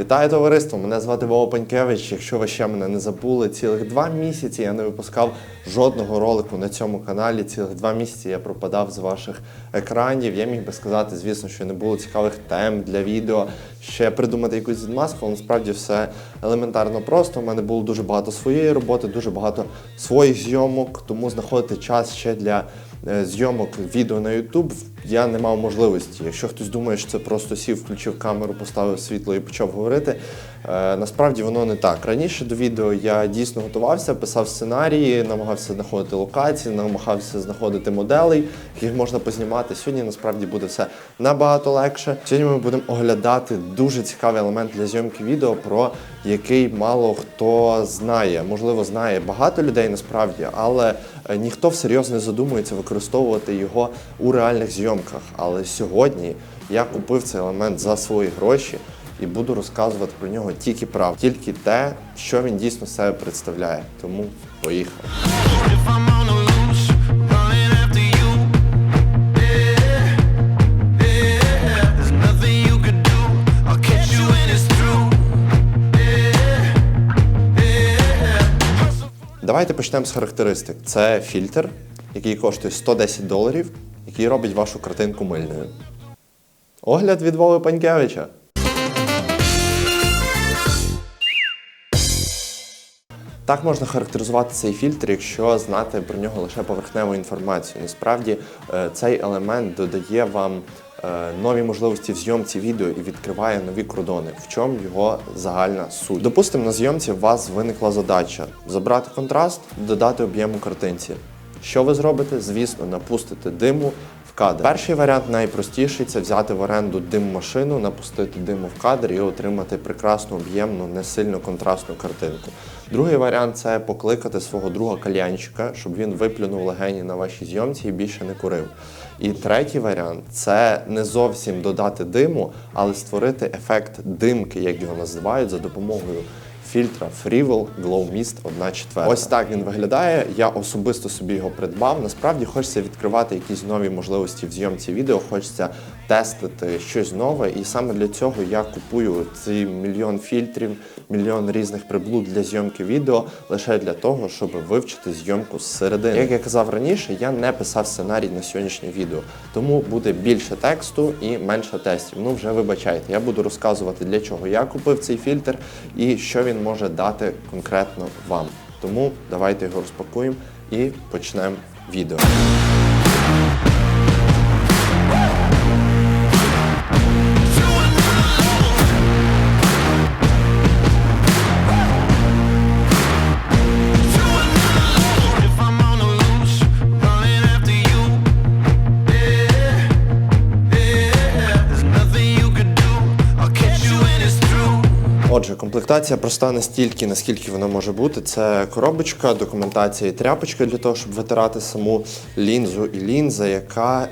Вітаю товариство! Мене звати Вова Панькевич. Якщо ви ще мене не забули, цілих два місяці я не випускав жодного ролику на цьому каналі. Цілих два місяці я пропадав з ваших екранів. Я міг би сказати, звісно, що не було цікавих тем для відео. Ще придумати якусь відмазку, але насправді все елементарно просто. У мене було дуже багато своєї роботи, дуже багато своїх зйомок, тому знаходити час ще для зйомок відео на YouTube я не мав можливості. Якщо хтось думає, що це просто сів, включив камеру, поставив світло і почав говорити. е, Насправді воно не так. Раніше до відео я дійсно готувався, писав сценарії, намагався знаходити локації, намагався знаходити моделей, яких можна познімати. Сьогодні насправді буде все набагато легше. Сьогодні ми будемо оглядати дуже цікавий елемент для зйомки відео, про який мало хто знає. Можливо, знає багато людей насправді, але е, ніхто всерйоз не задумується використовувати його у реальних зйомках. Але сьогодні я купив цей елемент за свої гроші і буду розказувати про нього тільки правду, тільки те, що він дійсно себе представляє. Тому поїхали. Давайте почнемо з характеристик. Це фільтр, який коштує 110 доларів, який робить вашу картинку мильною. Огляд від Вови Панькевича. Так можна характеризувати цей фільтр, якщо знати про нього лише поверхневу інформацію. Насправді е, цей елемент додає вам нові можливості в зйомці відео і відкриває нові кордони. В чому його загальна суть? Допустимо, на зйомці у вас виникла задача забрати контраст, додати об'єму картинці. Що ви зробите? Звісно, напустите диму в кадр. Перший варіант найпростіший це взяти в оренду дим-машину, напустити диму в кадр і отримати прекрасну об'ємну, не сильно контрастну картинку. Другий варіант це покликати свого друга кальянчика, щоб він виплюнув легені на вашій зйомці і більше не курив. І третій варіант це не зовсім додати диму, але створити ефект димки, як його називають, за допомогою фільтра Freewell Glow Mist 1.4. Ось так він виглядає. Я особисто собі його придбав. Насправді хочеться відкривати якісь нові можливості в зйомці відео, хочеться тестити щось нове. І саме для цього я купую ці мільйон фільтрів, мільйон різних приблуд для зйомки відео лише для того, щоб вивчити зйомку зсередини. Як я казав раніше, я не писав сценарій на сьогоднішнє відео, тому буде більше тексту і менше тестів. Ну вже вибачайте, я буду розказувати для чого я купив цей фільтр і що він може дати конкретно вам. Тому давайте його розпакуємо і почнемо відео. Комплектація проста настільки, наскільки вона може бути. Це коробочка, документація і тряпочка для того, щоб витирати саму лінзу і лінза, яка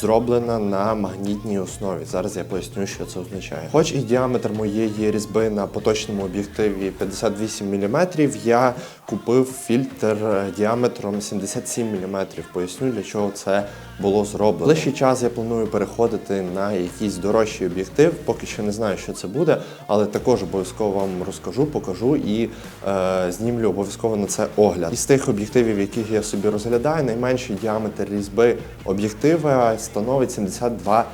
зроблена на магнітній основі. Зараз я поясню, що це означає. Хоч і діаметр моєї різьби на поточному об'єктиві 58 мм, я купив фільтр е, діаметром 77 мм. Поясню, для чого це було зроблено. Ближчий час я планую переходити на якийсь дорожчий об'єктив. Поки що не знаю, що це буде, але також обов'язково вам розкажу, покажу і е, знімлю обов'язково на це огляд. Із тих об'єктивів, яких я собі розглядаю, найменший діаметр різьби об'єктива становить 72 мм.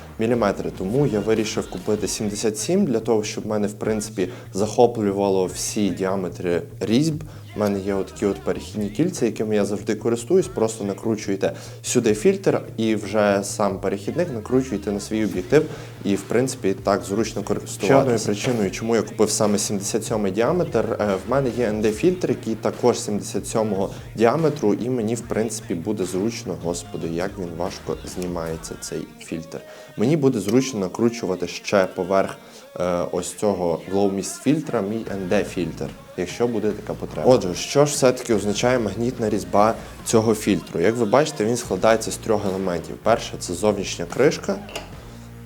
Тому я вирішив купити 77 для того, щоб мене в принципі захоплювало всі діаметри різьб. У мене є отакі от перехідні кільця, якими я завжди користуюсь. Просто накручуєте сюди фільтр і вже сам перехідник накручуєте на свій об'єктив, і в принципі так зручно користуватися. Ще одною причиною, чому я купив саме 77 діаметр, е, в мене є ND-фільтр, який також 77 діаметру, і мені в принципі буде зручно, господи, як він важко знімається цей фільтр. Мені буде зручно накручувати ще поверх е, ось цього Glow Mist фільтра мій ND-фільтр, якщо буде така потреба. Отже, що ж все-таки означає магнітна різьба цього фільтру? Як ви бачите, він складається з трьох елементів. Перше це зовнішня кришка,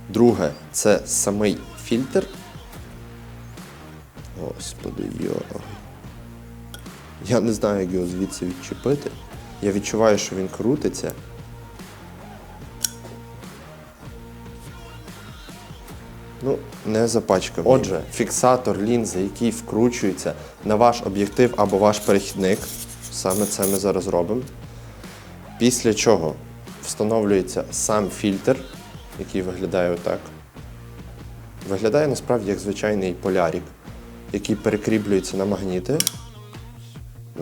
друге це самий фільтр. Господи, йо. Я не знаю, як його звідси відчепити. Я відчуваю, що він крутиться. Не запачкав. Отже, фіксатор лінзи, який вкручується на ваш об'єктив або ваш перехідник. Саме це ми зараз робимо. Після чого встановлюється сам фільтр, який виглядає отак. Виглядає насправді як звичайний полярік, який перекріплюється на магніти.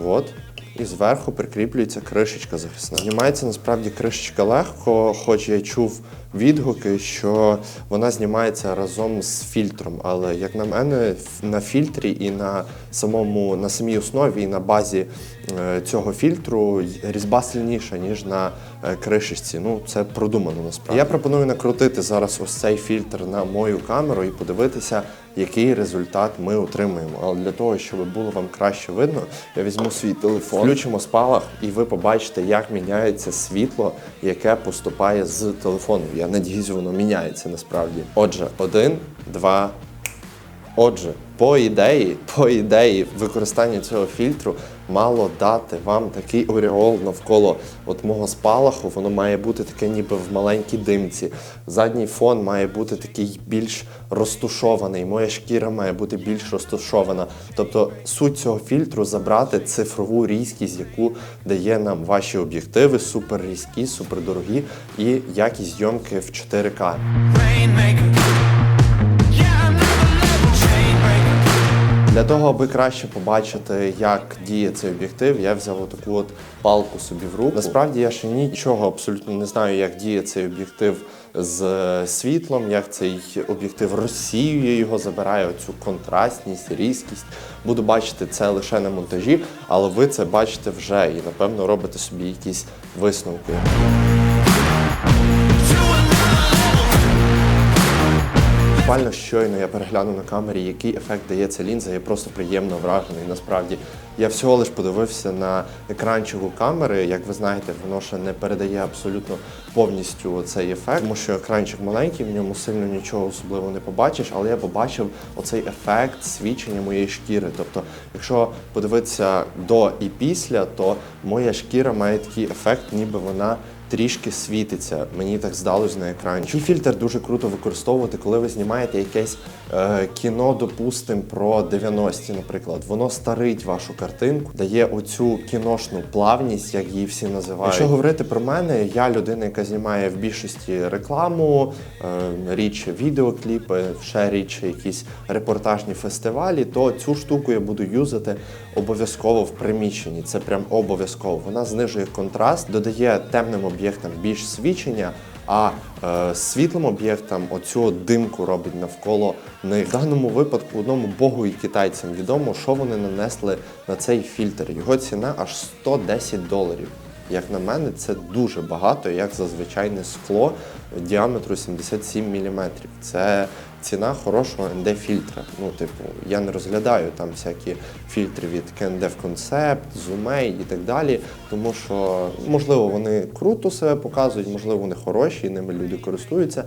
От. І зверху прикріплюється кришечка захисна. Знімається насправді кришечка легко, хоч я чув відгуки, що вона знімається разом з фільтром. Але як на мене, на фільтрі і на самому на самій основі, і на базі е, цього фільтру різьба сильніша, ніж на е, кришечці. Ну, це продумано насправді. Я пропоную накрутити зараз ось цей фільтр на мою камеру і подивитися, який результат ми отримуємо. Але для того, щоб було вам краще видно, я візьму свій телефон, включимо спалах, і ви побачите, як міняється світло, яке поступає з телефону. Я надіюсь, воно міняється насправді. Отже, один, два. Отже, по ідеї, по ідеї, використання цього фільтру мало дати вам такий оріол навколо от мого спалаху. Воно має бути таке, ніби в маленькій димці. Задній фон має бути такий більш розтушований. Моя шкіра має бути більш розтушована. Тобто суть цього фільтру забрати цифрову різкість, яку дає нам ваші об'єктиви, супер різкі, супер дорогі і якість зйомки в 4К. Для того, аби краще побачити, як діє цей об'єктив, я взяв отаку от палку собі в руку. Насправді я ще нічого абсолютно не знаю, як діє цей об'єктив з е, світлом, як цей об'єктив розсіює його, забирає оцю контрастність, різкість. Буду бачити це лише на монтажі, але ви це бачите вже і напевно робите собі якісь висновки. Буквально щойно я перегляну на камері, який ефект дає ця лінза. Я просто приємно вражений. Насправді я всього лиш подивився на екранчик у камери. Як ви знаєте, воно ще не передає абсолютно повністю цей ефект, тому що екранчик маленький, в ньому сильно нічого особливо не побачиш. Але я побачив оцей ефект свічення моєї шкіри. Тобто, якщо подивитися до і після, то моя шкіра має такий ефект, ніби вона трішки світиться. Мені так здалось на екрані. Цей фільтр дуже круто використовувати, коли ви знімаєте якесь е, кіно, допустим, про 90-ті, наприклад. Воно старить вашу картинку, дає оцю кіношну плавність, як її всі називають. Якщо говорити про мене, я людина, яка знімає в більшості рекламу, е, рідше відеокліпи, ще рідше якісь репортажні фестивалі, то цю штуку я буду юзати обов'язково в приміщенні. Це прям обов'язково. Вона знижує контраст, додає темним об'єктам більш свічення. А е, світлим об'єктам оцю димку робить навколо них. В даному випадку одному богу і китайцям відомо, що вони нанесли на цей фільтр. Його ціна аж 110 доларів. Як на мене, це дуже багато, як за звичайне скло діаметру 77 мм. Це ціна хорошого ND-фільтра. Ну, типу, я не розглядаю там всякі фільтри від KNDF Concept, Zoomei і так далі, тому що, можливо, вони круто себе показують, можливо, вони хороші, ними люди користуються.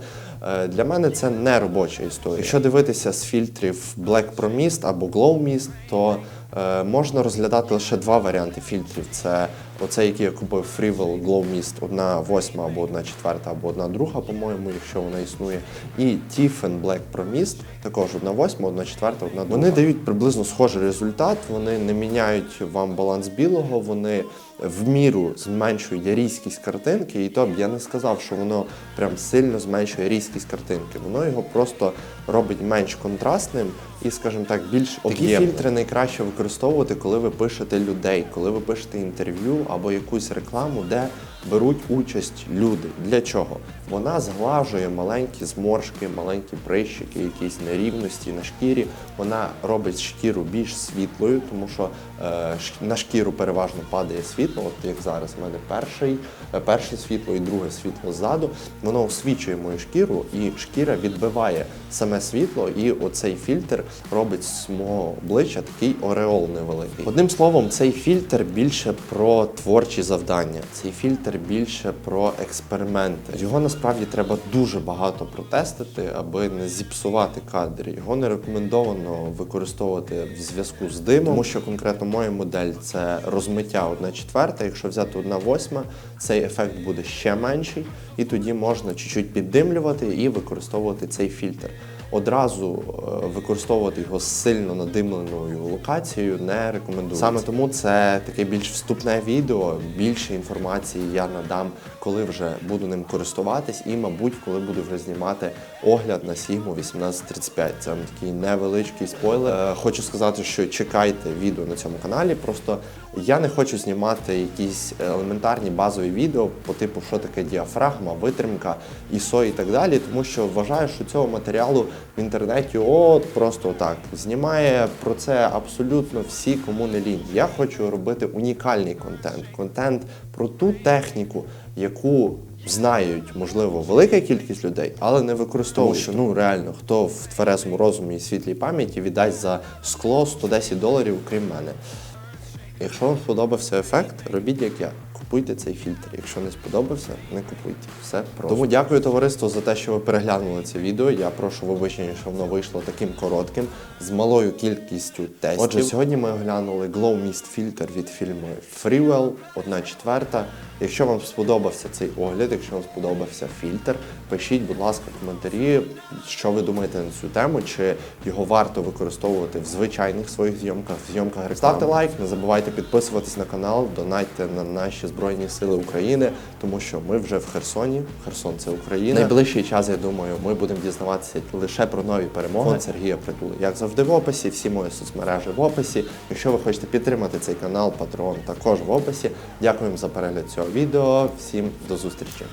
Е, Для мене це не робоча історія. Якщо дивитися з фільтрів Black Pro Mist або Glow Mist, то е, можна розглядати лише два варіанти фільтрів. Це оцей, який я купив Freewell Glow Mist, одна восьма або одна четверта, або одна друга, по-моєму, якщо вона існує. І Tiffen Black Pro Mist, також одна восьма, одна четверта, одна друга. Вони дають приблизно схожий результат, вони не міняють вам баланс білого, вони в міру зменшують різкість картинки, і то б я не сказав, що воно прям сильно зменшує різкість картинки. Воно його просто робить менш контрастним і, скажімо так, більш об'ємним. Такі фільтри найкраще використовувати, коли ви пишете людей, коли ви пишете інтерв'ю або якусь рекламу, де беруть участь люди. Для чого? Вона зглажує маленькі зморшки, маленькі прищики, якісь нерівності на шкірі. Вона робить шкіру більш світлою, тому що е, на шкіру переважно падає світло. От як зараз в мене перший, е, перше світло і друге світло ззаду. Воно освічує мою шкіру, і шкіра відбиває саме світло, і оцей фільтр робить з мого обличчя такий ореол невеликий. Одним словом, цей фільтр більше про творчі завдання. Цей фільтр більше про експерименти. Його насправді треба дуже багато протестити, аби не зіпсувати кадри. Його не рекомендовано використовувати в зв'язку з димом, тому що конкретно моя модель це розмиття 1 четверта. Якщо взяти 1 восьма, цей ефект буде ще менший, і тоді можна чуть-чуть піддимлювати і використовувати цей фільтр. Одразу е, використовувати його сильно надимленою локацією не рекомендую. Саме тому це таке більш вступне відео. Більше інформації я надам, коли вже буду ним користуватись, і, мабуть, коли буду вже знімати огляд на Sigma 1835. Це такий невеличкий спойлер. Е, Хочу сказати, що чекайте відео на цьому каналі. Просто я не хочу знімати якісь елементарні базові відео по типу, що таке діафрагма, витримка, ISO і так далі, тому що вважаю, що цього матеріалу в інтернеті от просто так знімає про це абсолютно всі, кому не лінь. Я хочу робити унікальний контент, контент про ту техніку, яку знають, можливо, велика кількість людей, але не використовують. Тому що ну реально, хто в тверезому розумі і світлій пам'яті віддасть за скло 110 доларів, крім мене. Якщо вам сподобався ефект, робіть як я. Купуйте цей фільтр. Якщо не сподобався, не купуйте. Все просто. Тому дякую товариству за те, що ви переглянули це відео. Я прошу вибачення, що воно вийшло таким коротким, з малою кількістю тестів. Отже, сьогодні ми оглянули Glow Mist фільтр від фільму Freewell 1 четверта. Якщо вам сподобався цей огляд, якщо вам сподобався фільтр, пишіть, будь ласка, в коментарі, що ви думаєте на цю тему, чи його варто використовувати в звичайних своїх зйомках, в зйомках реклами. Ставте лайк, не забувайте підписуватись на канал, донайте на наші Збройні Сили України, тому що ми вже в Херсоні. Херсон це Україна. Найближчий час, я думаю, ми будемо дізнаватися лише про нові перемоги. Фонд Сергія Притули. Як завжди, в описі, всі мої соцмережі в описі. Якщо ви хочете підтримати цей канал, Patreon також в описі. Дякуємо за перегляд цього відео. Всім до зустрічі.